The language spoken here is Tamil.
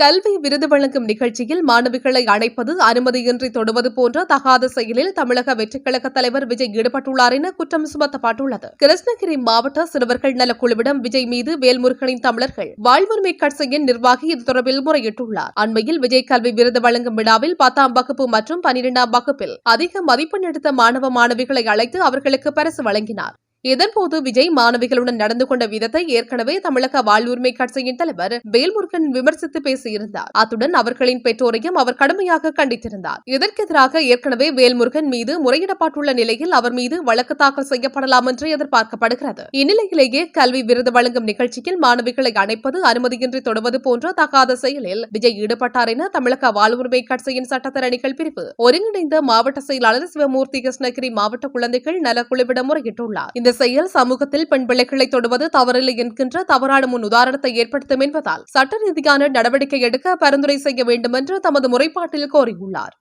கல்வி விருது வழங்கும் நிகழ்ச்சியில் மாணவிகளை அழைப்பது அனுமதியின்றி தொடுவது போன்ற தகாத செயலில் தமிழக வெற்றிக்கழக தலைவர் விஜய் ஈடுபட்டுள்ளார் என குற்றம் சுமத்தப்பட்டுள்ளது. கிருஷ்ணகிரி மாவட்ட சிறுவர்கள் நலக்குழுவிடம் விஜய் மீது வேல்முருகனின் தமிழர்கள் வாழ்வுரிமை கட்சியின் நிர்வாகி இது தொடர்பில் முறையிட்டுள்ளார். அண்மையில் விஜய் கல்வி விருது வழங்கும் விழாவில் பத்தாம் வகுப்பு மற்றும் பனிரெண்டாம் வகுப்பில் அதிக மதிப்பெண் எடுத்த மாணவ மாணவிகளை அழைத்து அவர்களுக்கு பரிசு வழங்கினார். இதன்போது விஜய் மாணவிகளுடன் நடந்து கொண்ட விதத்தை ஏற்கனவே தமிழக வாழ்வுரிமை கட்சியின் தலைவர் வேல்முருகன் விமர்சித்து பேசியிருந்தார். அத்துடன் அவர்களின் பெற்றோரையும் அவர் கடுமையாக கண்டித்திருந்தார். இதற்கெதிராக ஏற்கனவே வேல்முருகன் மீது முறையிடப்பட்டுள்ள நிலையில் அவர் மீது வழக்கு தாக்கல் செய்யப்படலாம் என்று எதிர்பார்க்கப்படுகிறது. இந்நிலையிலேயே கல்வி விருது வழங்கும் நிகழ்ச்சியில் மாணவிகளை அணைப்பது அனுமதியின்றி தொடுவது போன்ற தகாத செயலில் விஜய் ஈடுபட்டார் என தமிழக வாழ்வுரிமை கட்சியின் சட்டத்தரணிகள் பிரிவு ஒருங்கிணைந்த மாவட்ட செயலாளர் சிவமூர்த்தி கிருஷ்ணகிரி மாவட்ட குழந்தைகள் நலக்குழுவிடம் முறையிட்டுள்ளார். இந்த செயல் சமூகத்தில் பெண் பிள்ளைகளை தொடுவது தவறில்லை என்கின்ற தவறான முன் உதாரணத்தை ஏற்படுத்தும் என்பதால் சட்ட ரீதியான நடவடிக்கை எடுக்க பரிந்துரை செய்ய வேண்டும் என்று தமது முறைப்பாட்டில் கோரியுள்ளார்.